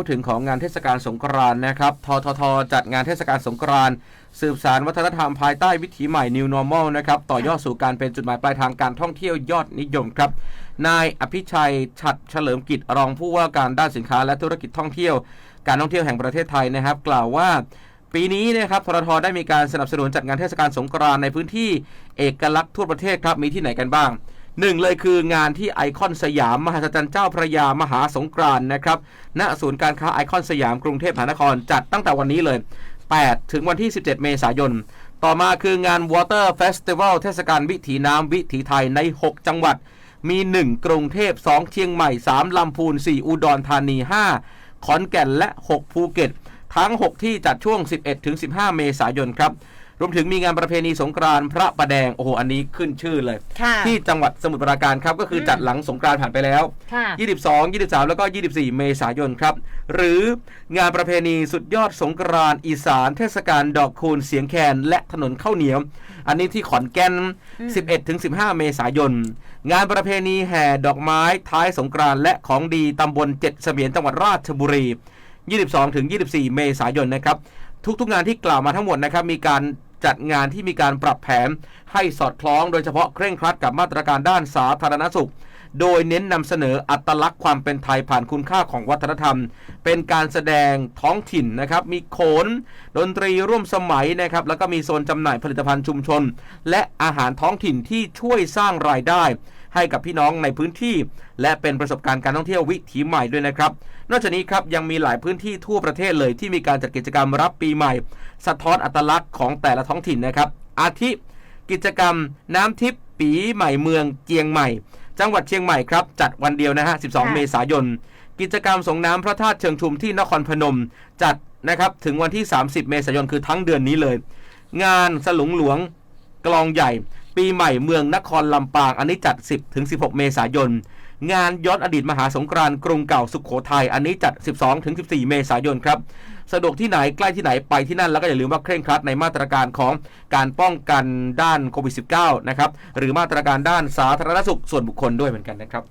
พูดถึงของงานเทศกาลสงกรานต์นะครับ ททท จัดงานเทศกาลสงกรานต์สืบสารวัฒนธรรมภายใต้วิถีใหม่ New Normal นะครับ ต่อยอดสู่การเป็นจุดหมายปลายทางการท่องเที่ยวยอดนิยมครับ นายอภิชัย ฉัดเฉลิมกิจ รองผู้ว่าการด้านสินค้าและธุรกิจท่องเที่ยว การท่องเที่ยวแห่งประเทศไทยนะครับ กล่าวว่าปีนี้นะครับทททได้มีการสนับสนุนจัดงานเทศกาลสงกรานต์ในพื้นที่เอกลักษณ์ทั่วประเทศครับ มีที่ไหนกันบ้าง หนึ่งเลยคืองานที่ไอคอนสยามมหัศจรรย์เจ้าพระยามหาสงกรานต์นะครับณศูนย์การค้าไอคอนสยามกรุงเทพมหานครจัดตั้งแต่วันนี้เลย 8 ถึงวันที่ 17 เมษายน ต่อมาคืองาน Water Festival เทศกาลวิถีน้ำวิถีไทยใน 6 จังหวัด มี 1 กรุงเทพ 2 เชียงใหม่ 3 ลำพูน 4 อุดรธานี 5 ขอนแก่นและ 6 ภูเก็ต ทั้ง 6 ที่จัดช่วง 11 ถึง 15 เมษายนครับ รวมถึงมีงานประเพณีสงกรานต์พระประแดงโอ้โหอันนี้ขึ้นชื่อเลย ค่ะ ที่จังหวัดสมุทรปราการครับก็คือจัดหลังสงกรานต์ผ่านไปแล้ว ค่ะ 22 23 แล้วก็ 24 เมษายนครับ หรืองานประเพณีสุดยอดสงกรานต์อีสานเทศกาลดอกคูณเสียงแคนและถนนข้าวเหนียว อันนี้ที่ขอนแก่น11 ถึง 15 เมษายน งานประเพณีแห่ดอกไม้ท้ายสงกรานต์และของดีตำบลเจ็ดเสมียนจังหวัดราชบุรี 22 ถึง 24 เมษายนนะครับ ทุกๆงานที่กล่าวมาทั้งหมดนะครับมีการ จัดงานที่มีการปรับแผนให้สอดคล้องโดยเฉพาะเคร่งครัดกับมาตรการด้านสาธารณสุข โดยเน้นนำเสนออัตลักษณ์ความเป็นไทยผ่านคุณค่าของวัฒนธรรม เป็นการแสดงท้องถิ่นนะครับ มีโขน ดนตรีร่วมสมัยนะครับ แล้วก็มีโซนจำหน่ายผลิตภัณฑ์ชุมชน และอาหารท้องถิ่นที่ช่วยสร้างรายได้ ให้กับพี่น้องในพื้นที่ และเป็นประสบการณ์การท่องเที่ยววิถีใหม่ด้วยนะครับ นอกจากนี้ครับยังมีหลายพื้นที่ทั่วประเทศเลยที่มีการจัดกิจกรรมรับปีใหม่ สะท้อนอัตลักษณ์ของแต่ละท้องถิ่นนะครับ อาทิ กิจกรรม น้ำทิพย์ปีใหม่เมืองเจียงใหม่ จังหวัดเชียงใหม่ครับจัดวันเดียวนะฮะ 12ค่ะเมษายน กิจกรรมส่งน้ำพระธาตุเชิงชุมที่นครพนม จัดนะครับถึงวันที่ 30 เมษายนคือทั้งเดือนนี้เลย งานสลุงหลวงกลองใหญ่ ปีใหม่เมืองนครลำปาง อันนี้จัด 10ถึง16 เมษายน งานย้อนอดีตมหาสงกรานต์กรุงเก่าสุขโขทัยอันนี้จัด 12ถึง14 เมษายนครับสะดวกที่ไหนใกล้ที่ไหนไปที่นั่นแล้วก็อย่าลืมว่าเคร่งครัดในมาตรการของการป้องกันด้านโควิด -19 นะครับหรือมาตรการด้านสาธารณสุขส่วนบุคคลด้วยเหมือนกันนะครับ